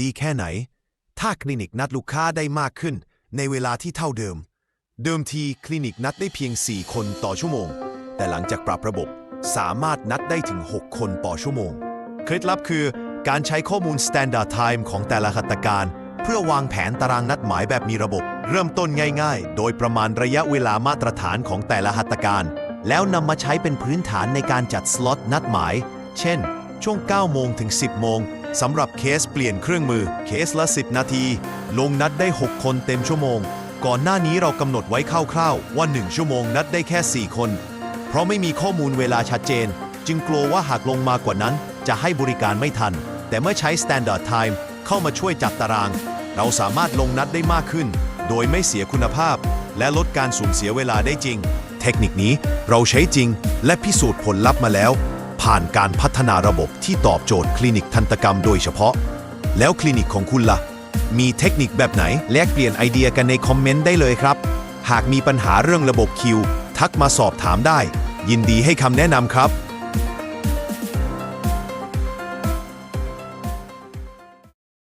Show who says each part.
Speaker 1: ดีแค่ไหน ถ้าคลินิกนัดลูกค้าได้มากขึ้น ในเวลาที่เท่าเดิม เดิมทีคลินิกนัดได้เพียง 4 คนต่อชั่วโมง แต่หลังจากปรับระบบสามารถนัดได้ถึง 6 คนต่อชั่วโมง เคล็ดลับคือการใช้ข้อมูล Standard Time ของแต่ละหัตถการ เพื่อวางแผนตารางนัดหมายแบบมีระบบ เริ่มต้นง่ายๆ โดยประมาณระยะเวลามาตรฐานของแต่ละหัตถการ แล้วนำมาใช้เป็นพื้นฐานในการจัดสล็อตนัดหมาย เช่น ช่วง 9 โมงถึง 10 โมง สำหรับเคสเปลี่ยนเครื่องมือเคสละ 10 นาที ลงนัดได้ 6 คนเต็มชั่วโมง ก่อนหน้านี้เรากำหนดไว้คร่าวๆ ว่า 1 ชั่วโมงนัดได้แค่ 4 คน เพราะไม่มีข้อมูลเวลาชัดเจน จึงกลัวว่าหากลงมากว่านั้น จะให้บริการไม่ทัน แต่เมื่อใช้ Standard Time เข้ามาช่วยจัดตาราง เราสามารถลงนัดได้มากขึ้น โดยไม่เสียคุณภาพ และลดการสูญเสียเวลาได้จริง เทคนิคนี้เราใช้จริง และพิสูจน์ผลลัพธ์มาแล้ว ผ่านการพัฒนาระบบที่ตอบโจทย์คลินิกทันตกรรมโดยเฉพาะ แล้วคลินิกของคุณล่ะ มีเทคนิคแบบไหน แลกเปลี่ยนไอเดียกันในคอมเมนต์ได้เลยครับ หากมีปัญหาเรื่องระบบคิว ทักมาสอบถามได้ ยินดีให้คำแนะนำครับ